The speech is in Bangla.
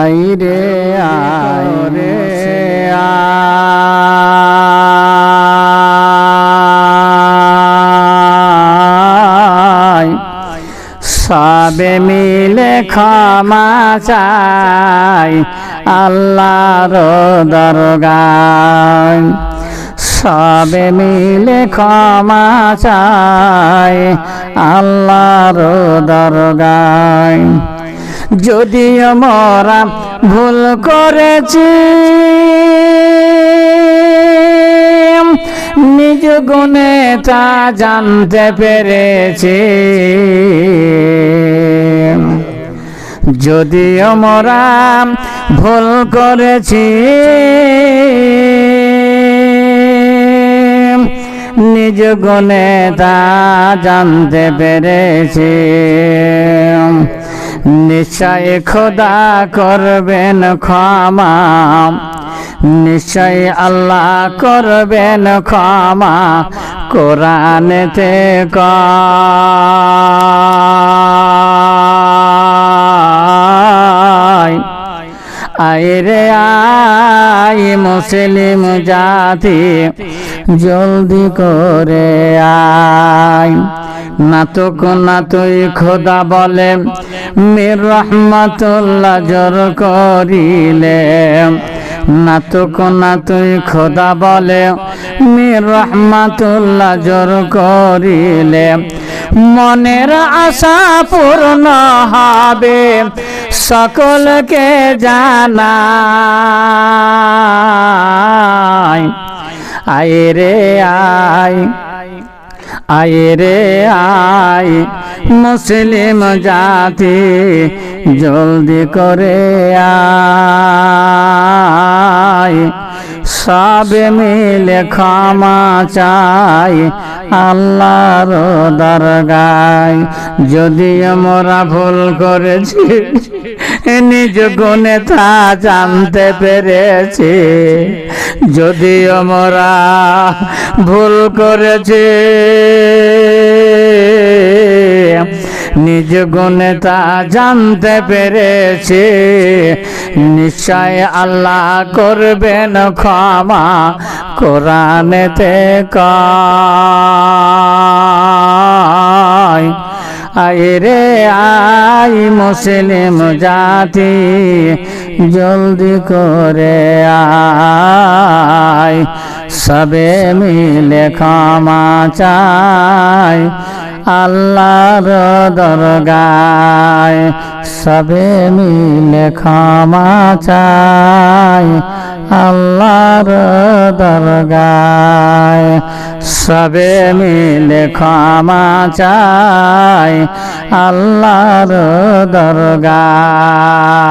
আইরে আরে আয় সবে মিলে ক্ষমা চাই আল্লাহর দরগায়। সবে মিলে ক্ষমা চাই আল্লাহর দরগায়। যদিও মোরা ভুল করেছি, নিজ গুণে তা জানতে পেরেছি। যদিও মোরা ভুল করেছি, নিজ গুণে তা জানতে পেরেছি। নিশ্চয় খোদা করবেন ক্ষমা। নিশ্চয় আল্লাহ করবেন ক্ষমা। কোরআনেতে কয়, আইরে আই মুসলিম জাতি, জলদি করে আয় নাতক নাতুই খোদা বলে, মির রহমাতুল্লাহ জোর করিলে। নাতক নাতুই খোদা বলে, মির রহমাতুল্লাহ জোর করিলে। মনের আশা পূর্ণ হবে, সকলকে জানাই। আয় রে আয়। আয় রে আয় মুসলিম জাতি জলদি করে আয়। সব মিলে ক্ষমা চাই, আল্লাহর দরগায়। যদি আমরা ভুল করেছি নিজ গুণে তা জানতে পেরেছি। যদি আমরা ভুল করেছি, নিজ গুণে তা জানতে পেরেছি। নিশ্চয় আল্লাহ করবেন ক্ষমা, কোরআনেতে কয় আইরে আই মুসলিম জাতি, জলদি করে আয়। সবে মিলে ক্ষমা চাই, আল্লাহর দরগায়। সবে মিলে ক্ষমা চাই আল্লাহর দরগায়। সবে মিলে ক্ষমা চাই আল্লাহর দরগায়।